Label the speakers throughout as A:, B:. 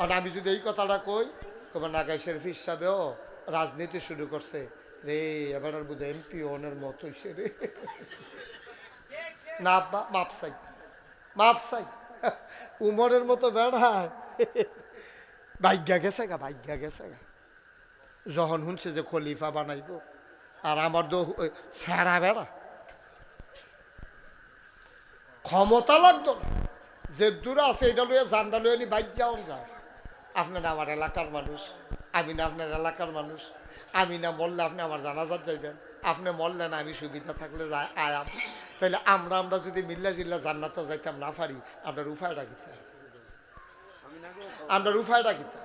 A: আর আমি যদি এই কথাটা কই তোমার নাগাই শরীফ হিসাবেও রাজনীতি শুরু করছে। রে, এবার আর বোধ এমপি ওনের মতো হইছে রে। না, আব্বা মাপ চাই। মাপ চাই। উমরের মতো বেড়ায় ভাগ্যা গেছে গা, ভাগ্যা গেছে গা। যখন শুনছে যে খলিফা বানাইব, আর আমার তো স্যারা বেড়া। ক্ষমতা লাগতো যে দূরে আছে, এটা লইয়া জানটা লইয়া নি বাইক যাওয়ান যায় আপনার আমার এলাকার মানুষ, আমি না আপনার এলাকার মানুষ, আমি না মরলে আপনি আমার জানাজার যাইবেন। আপনি মরলেন আমি সুবিধা থাকলে আয়াম তাহলে আমরা আমরা যদি মিল্লা জিল্লা জান্নাত যাইতাম না পারি, আমরা উপায়টা কিতা আমরা উপায়টা কিতা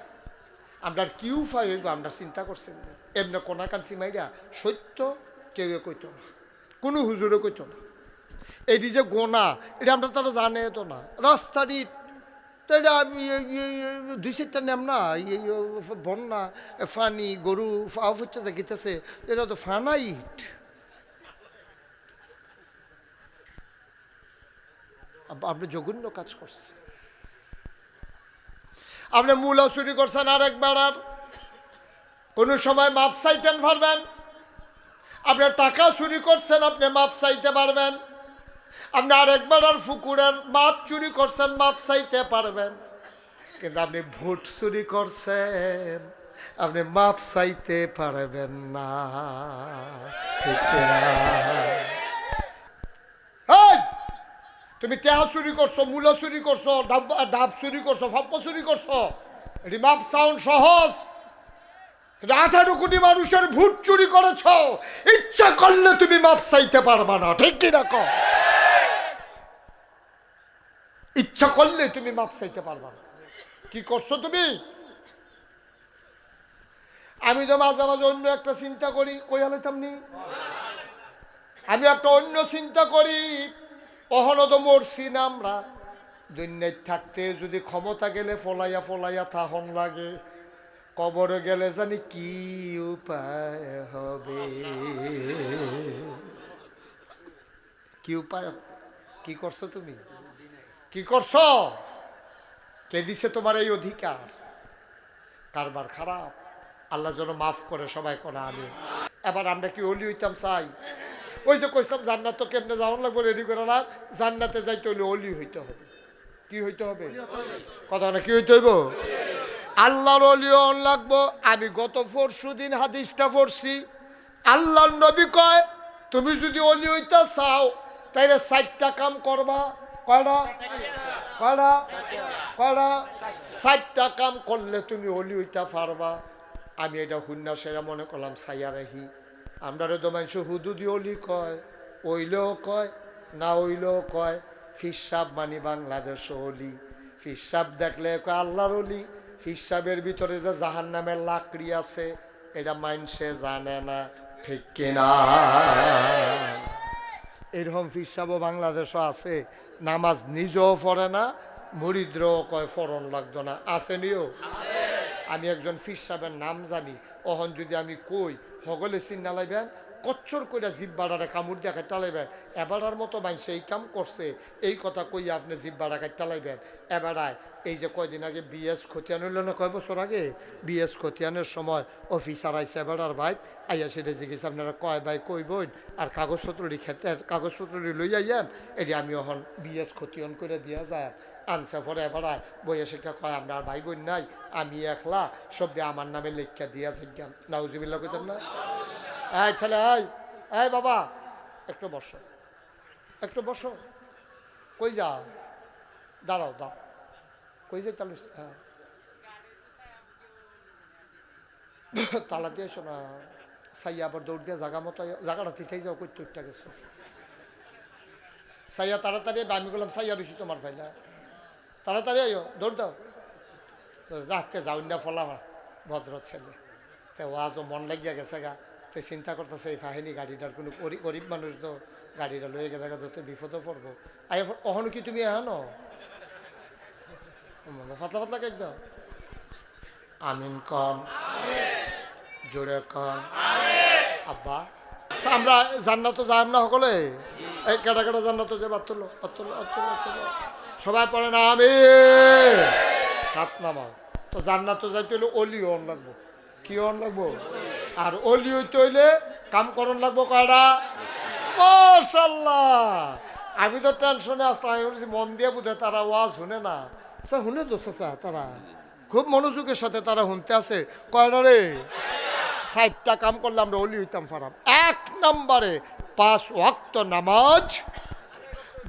A: আমরা কি উপায় হইব, আমরা চিন্তা করছেন এমনি কোনা কাঞ্চি মাইরা সত্য কেউ কইত না। কোনো হুজুরে কইত না। এটি যে গোনা, এটা আমরা তারা জানে তো না। রাস্তার তাইলে আমি চারটা নাম না। বন্যা ফানি, গরু ফাও হচ্ছে দেখিতেছে এটা তো ফানা ইট আপ- আপনি জঘন্য কাজ করছেন। আপনি মূলা চুরি করছেন আর একবার আর। কোনো সময় মাপ চাইতেন পারবেন। আপনি টাকা চুরি করছেন, আপনি মাপ চাইতে পারবেন। আপনি আরেকবার আর পুকুরের মাছ চুরি করছেন, মাপ চাইতে পারবেন। কিন্তু আপনি ভোট চুরি করছেন, আপনি মাপ চাইতে পারবেন না। তুমি টেহা চুরি করছ, মূলা চুরি করছ, ডাব চুরি করছ, ফাপ্প চুরি করছ। এটি মাপ সাউন্ড সহজ। আঠারো কোটি মানুষের ভোট চুরি করেছ। ইচ্ছা করলে তুমি মাপ চাইতে পারবা না, ঠিক কিনা কও? ইচ্ছা করলে তুমি মাপ চাইতে পারবা না। কি করছ তুমি? আমি তো মাঝে মাঝে অন্য একটা চিন্তা করি, কই আলাইতাম নি আমি একটা অন্য চিন্তা করি, অহন তো মরছি না আমরা। দুনিয়ায় থাকতে যদি ক্ষমতা গেলে ফলাইয়া ফলাইয়া থাহন লাগে, কবরে গেলে জানি কি উপায় হবে। কি উপায়? কি করছ তুমি? কি করছ? কে দিছে তোমার এই অধিকার? কারবার খারাপ। আল্লাহ যেন মাফ করে সবাই করে আমি এবার আমরা কি অলি হইতাম, চাই? ওই যে কইতাম জান্নাত তো কেমনে যাওয়ান লাগবে রেডি করে না জান্নাতে যাইতে হলে অলি হইতে হবে। কি হইতে হবে? কথা না কি হইতে হইব? আল্লাহর অলিও অন লাগবো। আমি গত পরশু দিন হাদিসটা পড়ছি। আল্লাহর নবী কয়, তুমি যদি অলি হইতা চাও, তাইলে চারটা কাম করবা। কয়টা? কয়টা? কয়টা? চারটা কাম করলে তুমি অলি হইতা পারবা। আমি এটা শুননা সেরা মনে করলাম সাইয়া রাখি আমরা তো মানুষ হুদুদি অলি কয়, ওইলেও কয়, না ওইলেও কয় ফিসাব মানি বাংলাদেশ অলি ফিসাব দেখলে কয় আল্লাহর অলি ফিসাবের ভিতরে যে জাহান নামের লাকড়ি আছে, এটা মাইনসে জানে না, ঠিক কিনা? এরকম ফিসাবও বাংলাদেশও আছে। নামাজ নিজেও পড়ে না মরিদ্রও কয় ফরণ লাগতো না। আসেনিও আমি একজন ফির সাহেবের নাম জানি। অহন যদি আমি কই হগলে চিন্না লাইবেন কচ্ছর কইরা জিব্বাড়ারে কামড় দিয়ে খাইটা লাইবেন। এবারার মতো মানুষ এই কাম করছে, এই কথা কই আপনি জিব্বাড়া খাইটা লাইবেন। এবারায় এই যে কয়দিন আগে বিএস খতিয়ান হইল না, কয় বছর আগে? বিএস খতিয়ানের সময় অফিসার আইসে এবারার ভাই, আইয়া সেটা জিজ্ঞেস, আপনারা কয় ভাই কই বই আর কাগজপত্রটি খেতে, কাগজপত্রটি লই আইয়েন? এটি আমি অহন বিএস খতিয়ান করে দিয়া যায় আনসা পরে এবার বইয়ে সেটা কয়, আমরা আর ভাই বোন নাই, আমি একলা সবটি আমার নামে লেখা দিয়া যাইগাম। নাউজিবিল্লা কইতেন না? এই ছেলে, এই এই বাবা, একটু বসো একটু বসো। কই যাও? দাঁড়াও দাও কই যাই তাহলে হ্যাঁ। তালা দিয়ে এসো না। সাইয়া আবার দৌড় দিয়ে জাগা মতো, জাগাটা তিথাই যাও, কই তুইটা গেছো? সাইয়া, তাড়াতাড়ি। আমি বললাম, সাইয়া বেশি তোমার ভাই না। তাড়াতাড়ি আইও দৌড় দাও। রাখতে যাও না, ফলাম, ভদ্র ছেলে। তো ওয়াজও মন লাগিয়া গেছে গা। তো চিন্তা করতেছে, এই ফাহিনী গাড়িটার কোনো গরিব মানুষ তো গাড়িটা লয়ে গেছে গা যত বিপদে পড়ব। আই অহনো কি তুমি এহানো পাতলা পাতলা কেক দাও। আমিন কন জোরে কন আব্বা, তা আমরা জান্নাত যাই না সকলে? এই কেটা কেটা জান্নাত যে বাতুল বাতুল সবাই পড়ে না আমি হাত নামাও। তো জান্নাত যাইতে হইলে অলি অন লাগবো। কি অন লাগবো? আর অলি হইতে হইলে কাম করন লাগবো কয়টা মাশাল্লাহ আমি তো টেনশনে আসলাম আমি বলছি মন দিয়ে বুঝে তারা ওয়াজ শুনে না স্যার শুনে তো স্যার তারা খুব মনোযোগের সাথে তারা শুনতে আছে কয়টা রে ষাটটা কাম করলে আমরা অলি হইতাম পারাম এক নম্বরে পাঁচ ওয়াক্ত নামাজ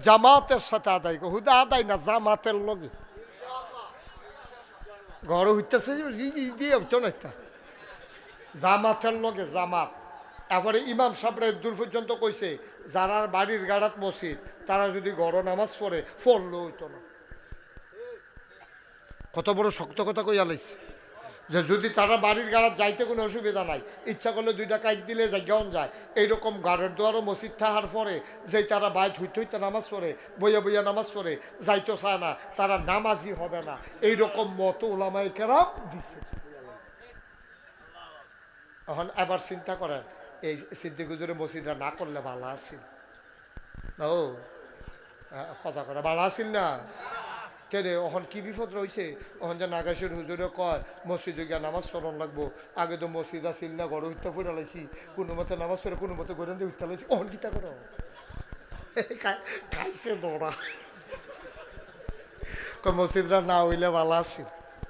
A: জামাতের সাথে আদায় হুদা আদায় না জামাতের লগে ঘর হইতেছে দিয়ে হইতো। জামাতের লগে জামাত। এরপরে ইমাম সাহেবরা দূর পর্যন্ত কইছে যারা বাড়ির গাড়াত মসজিদ, তারা যদি গড় নামাজ পড়ে, পড়লেও হইতো না। কত বড় শক্ত কথা কইয়া লাইছে। যে যদি তারা বাড়ির গাড়াত যাইতে কোনো অসুবিধা নাই, ইচ্ছা করলে দুইটা কাইট দিলে জায়গাও যায়। এইরকম গাড়ের দোয়ারও মসজিদ থাকার পরে যে তারা বাইত হইতে হইতে নামাজ পড়ে, বইয়া বইয়া নামাজ পড়ে, যাইতে চায় না, তারা নামাজই হবে না। এইরকম মতো ওলামাই কেরাম দিচ্ছে এখন এবার চিন্তা করেন, এই সিদ্দিকুজুরে মসজিদরা না করলে ভালো আছিল ও কথা করে ভালো আছিল না? কেনে এখন কি বিপদ রয়েছে? এখন যে নাগেশ্বর হুজুরে কয়, মসজিদে গিয়া নামাজ পড়ন লাগবো। আগে তো মসজিদ আছিল না ঘরে উঠতে ফুটে লাইছি কোনো মতে নামাজ পড়ে, কোনো মতে দিয়ে উঠতে লাইছি অহন কিতা করো? খাই- খাইছে দৌড়া। মসজিদরা না হইলে ভালো আছিল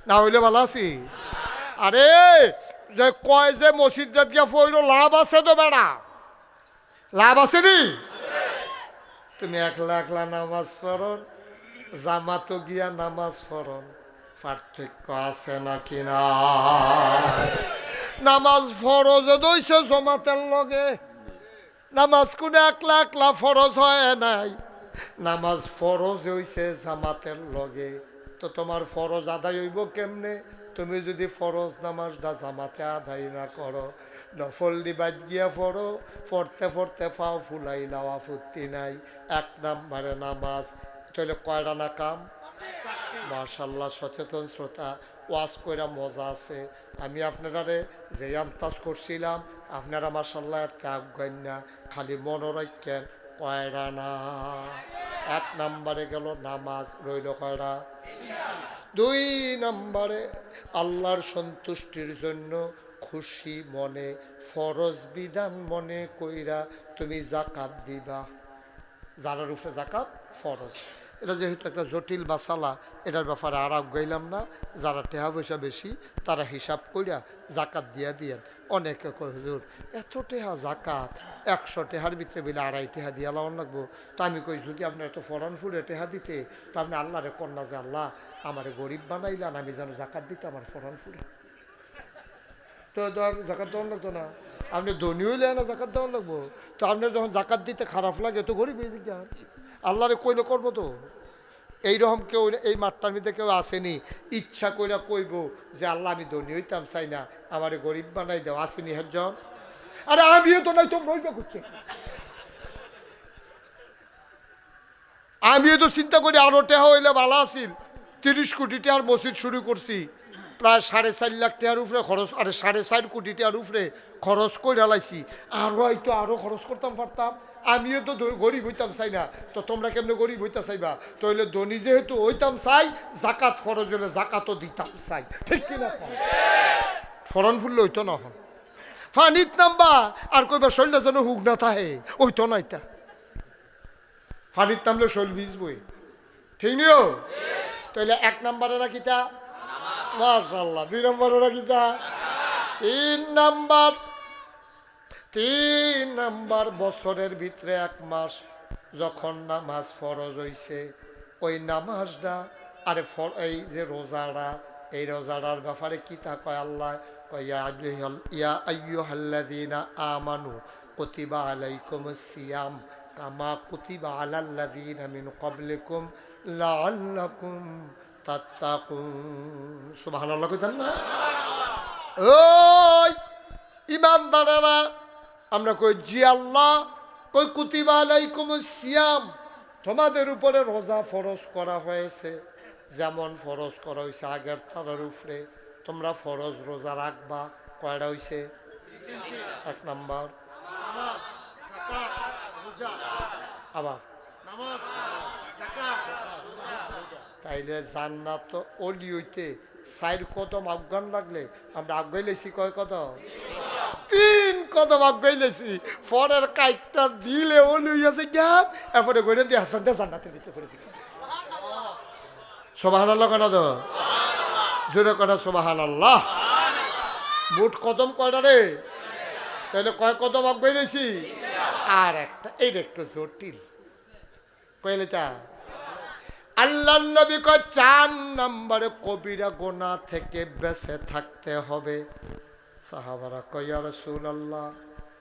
A: না হইলে ভালো আছি? আরে! যে কয় যে মসজিদরা গিয়া ফইল, লাভ আছে তো বেড়া? লাভ আছে নি? তুমি একলা একলা নামাজ পড়ন, জামাতো গিয়া নামাজ পড়ন, পার্থক্য আছে নাকি না নামাজ ফরজ দইছে জমাতের লগে। নামাজ কোন একলা একলা ফরজ হয় নাই। নামাজ ফরজ হইছে জামাতের লগে। তো তোমার ফরজ আদায় হইব কেমনে? তুমি যদি ফরজ নামাজ নামাজটা জামাতে আদায় না করো, নফল দিবাদ গিয়া পড়ো, পড়তে পড়তে পাও ফুলাই নাওয়া ফুর্তি নাই, এক নাম্বারে নামাজ। তাহলে কয়টা না কাম? মার্শাল্লাহ সচেতন শ্রোতা, ওয়াজ কইরা মজা আছে। আমি আপনারারে যে আন্তাজ করছিলাম, আপনারা মার্শাল্লাহ আর ত্যাগ না, খালি মনোরক্ষেন কয়রা না এক নাম্বারে গেল নামাজ, রইল কয়রা দুই নাম্বারে আল্লাহর সন্তুষ্টির জন্য খুশি মনে, ফরজ বিধান মনে কইরা তুমি জাকাত দিবা। যারার উপরে জাকাত ফরজ। এটা যেহেতু একটা জটিল বাসালা এটার ব্যাপারে আর গাইলাম না। যারা টেহা পয়সা বেশি, তারা হিসাব কইরা জাকাত দিয়া দিয়েন। অনেকে হুজুর, এত টেহা জাকাত, একশো টেহার ভিতরে বিলে আড়াই টেহা দিয়া লাউন লাগবো? তো আমি কই, যদি আপনার এত ফরান ফুরে টেহা দিতে, তো আপনি আল্লাহরে কন্যা যে আল্লাহ, আমার গরিব বানাইলান, আমি যেন জাকাত দিতে আমার ফরান ফুরে তো জাকাত দেওয়ান লাগতো না। আপনি ধনী হইলে জাকাত দেওয়ান লাগবো। তো আপনার যখন জাকাত দিতে খারাপ লাগে, তো গরিব হয়ে যান আল্লাহরে কইলে করব তো। এইরকম কেউ, এই মাঠটার মধ্যে কেউ আসেনি। ইচ্ছা কইরা কইব যে, আল্লাহ, আমি ধনী হইতাম, চাই না। আমার গরিব বানাই দাও। আসেনি হেজন আরে, আমিও তো নাই তোমরা হইবা করতে। আমিও তো চিন্তা করি, আরও টেহা হইলে ভালো আছিল। তিরিশ কোটি টাকার মসজিদ শুরু করছি। প্রায় সাড়ে চার লাখ টাকার উপরে খরচ, আরে সাড়ে চার কোটি টাকার উপরে খরচ করে লাইছি। আরও হয়তো আরও খরচ করতাম, পারতাম। আমিও তো গরিব হইতাম, চাই না। তো তোমরা কেমনে গরিব হইতা চাইবা? তাহলে ধনী যেহেতু হইতাম, চাই, জাকাত খরচ হলে জাকাতও দিতাম, চাই। ঠিক কিনা? ফরন ফুললে হইতো না হন ফানিত নাম্বা, আর কইবা শরীরটা যেন হুক না থাহে ওইতো না এটা। ফানিত নামলে শৈল ভিজবই। ঠিক নিও? তাহলে এক নম্বরে কিতা? মার্শাল্লাহ দুই নম্বরে কিতা? তিন নাম্বার তিন নাম্বার বছরের ভিতরে এক মাস যখন নামাজ ফরজ হইছে ওই নামাজটা আরে ফর- এই যে রোজাটা এই রোজাটার ব্যাপারে কি তা কয় আল্লাহ? ইয়া আমানু কুতিবা সিয়াম কামা কুতিবা মিন লাআল্লাকুম সুবহানাল্লাহ না? ওই ইমানদারেরা আমরা কই, জি আল্লাহ। কই, কুতিবা আলাইকুম সিয়াম। তোমাদের উপরে রোজা ফরজ করা হয়েছে। যেমন ফরজ করা হয়েছে আগের তাদের উপরে। তোমরা ফরজ রোজা রাখবা। কয়টা হয়েছে এক নাম্বার। আবার। তাইলে জান্নাত অলি হইতে সাইড কদম আফগান লাগলে আমরা আগাই লেছি কয় কদম? তিন কদম আগাই লেছি। পরের কাইটটা দিলে অলি হইয়াছে গ্যাপ। এরপরে গড়ে দিয়ে হাসান দিয়ে জান্নাতে দিতে পেরেছি কেন তো? জোরে কদম কয়টা রে? তাহলে কয় কদম আর একটা, এই একটু জটিল। কইলেটা আল্লাহ নবী কয়, চার নম্বরে কবিরা গোনা থেকে বেঁচে থাকতে হবে। সাহাবারা কইয়া রসুল আল্লাহ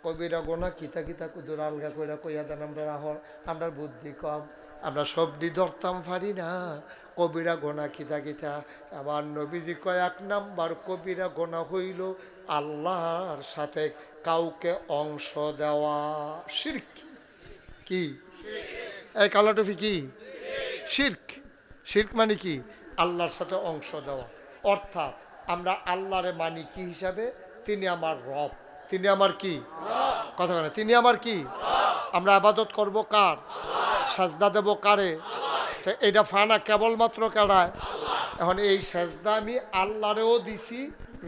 A: কবিরা গোনা কিতা কিতা কুদুর আলগা কইরা কইয়া দেন, আমরা রাহর আমরা বুদ্ধি কম, আমরা সবজি ধরতাম পারি না। কবিরা গোনা কিতা কিতা, আবার নবীজি কয়, এক নাম্বার কবিরা গোনা হইল আল্লাহর সাথে কাউকে অংশ দেওয়া। শিরক। কি? এই কালো টুপি কি? শির্ক। শির্ক মানে কি? আল্লাহর সাথে অংশ দেওয়া। অর্থাৎ আমরা আল্লাহরে মানি কি হিসাবে? তিনি আমার রব। তিনি আমার কি? কথা বলে তিনি আমার কি? আমরা আবাদত করব কার? সাজদা দেব কারে? তো এটা ফানা কেবলমাত্র কারায়। এখন এই সাজদা আমি আল্লাহরেও দিছি,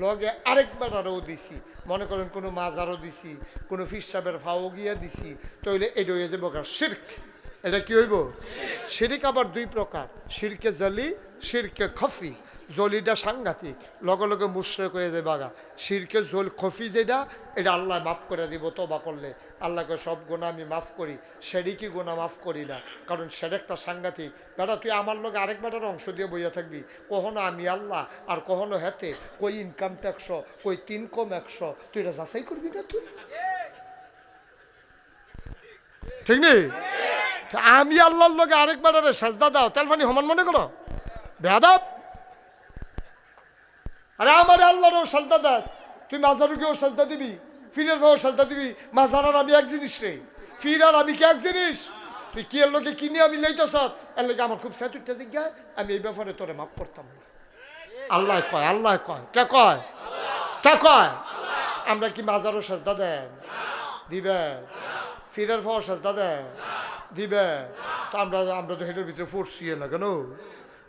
A: লগে আরেক বেটারেও দিছি। মনে করেন কোনো মাজারও দিছি, কোনো ফিসাবের ফাও গিয়া দিছি, তাইলে এটা হয়ে যাব শির্ক। এটা কি হইব? শিরিক আবার দুই প্রকার। শিরকে জলি, শিরকে খফি। জলিটা সাংঘাতিক, লগে লগে মুশ্রেক হয়ে যায় বাগা শিরকে জল খফি যেটা, এটা আল্লাহ মাফ করে দিব তোবা করলে। আল্লাহকে সব গুণা আমি মাফ করি, সেরিকি গুণা মাফ করি না, কারণ সেরেকটা সাংঘাতিক। বেটা, তুই আমার লোক আরেক বেটার অংশ দিয়ে বইয়া থাকবি। কখনো আমি আল্লাহ, আর কখনো হেতে, কই ইনকাম ট্যাক্স কই তিন কম একশো, তুই এটা যাচাই করবি না তুই ঠিক নেই? আমি আল্লাহর লোকে আরেক বেটারে সাজদা দাও তেলফানি সমান মনে করো। বেয়াদব! আরে আমার আল্লাহরও সাজদা দাস। তুই মাজারুকেও সাজদা দিবি ফিরের ভাও সাজদা দিবি। মাজার আর আমি এক জিনিস রে ফির আর আমি কি এক জিনিস? তুই কি এর লোকে কিনে আমি লইতেছ? এর লোকে আমার খুব স্যাট উঠতে জিজ্ঞায় আমি এই ব্যাপারে তোরে মাফ করতাম না। আল্লাহ কয় আল্লাহ কয়। কে কয়? কে কয়? আমরা কি মাজারও সাজদা দেন? দিবে? ফিরের ভাও সাজদা দেন? দিবে? তো আমরা আমরা তো হেঁটের ভিতরে পড়ছি না কেন?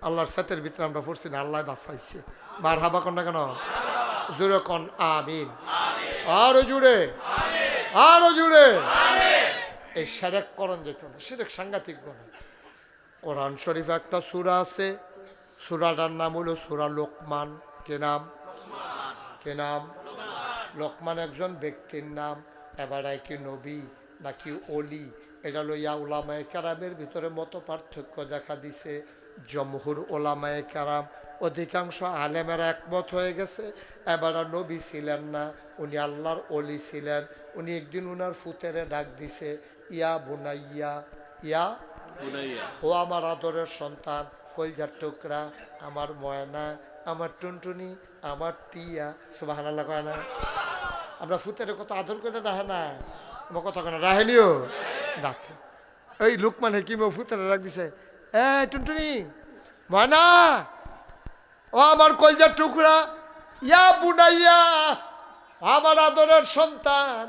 A: আল্লাহর সাথের ভিতরে আমরা পড়ছি না, আল্লাহ বাঁচাইছে। মার হাবা কন? না কেন জুড়ে কন আমিন। আরও জুড়ে আরও জুড়ে এই সেরেক করণ যেত না সেরেক সাংঘাতিক গণ কোরআন শরীফ একটা সুরা আছে। সুরাটার নাম হলো সুরা লোকমান। কে নাম? কে নাম? লোকমান একজন ব্যক্তির নাম। এবার কি নবী নাকি অলি এটা লইয়া ওলামায় কারামের ভিতরে মতো পার্থক্য দেখা দিছে। জমহুর ওলামায় কারাম অধিকাংশ আলেমেরা একমত হয়ে গেছে এবার আর নবী ছিলেন না উনি আল্লাহর অলি ছিলেন উনি একদিন উনার ফুতেরে ডাক দিছে ইয়া বুনাইয়া ইয়া ও আমার আদরের সন্তান কলজার টুকরা আমার ময়না আমার টুনটুনি আমার টিয়া সুবাহ কয় না। আমরা ফুতের কত আদর করে রাখে না আমার কথা কেন রাহেলিও ডাকে এই লুকমান হেকিম ফুতের রাখ দিছে এ টুনটুনি ময়না ও আমার কলজার টুকরা, ইয়া বুনাইয়া, আমার আদরের সন্তান,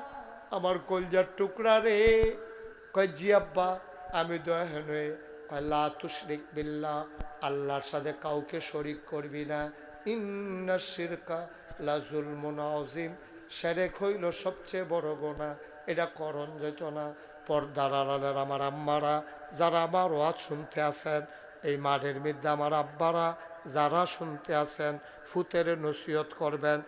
A: আমার কলজার টুকরা রে। কয়, জি আব্বা, আমি দয়াহীন হয়ে আল্লাহ তুশরিক বিল্লাহ, আল্লাহর সাথে কাউকে শরিক করবি না। ইন্না শিরকা লাজুল মুনাজিম সেরেক হইল সবচেয়ে বড় গোনা। এটা করণ যেত না। পর্দার আড়ালের আমার আম্মারা, যারা আমার ওয়াজ শুনতে আসেন এই মাঠের মিদ্যা আমার আব্বারা যারা শুনতে আছেন ফুতের নসিহত করবেন।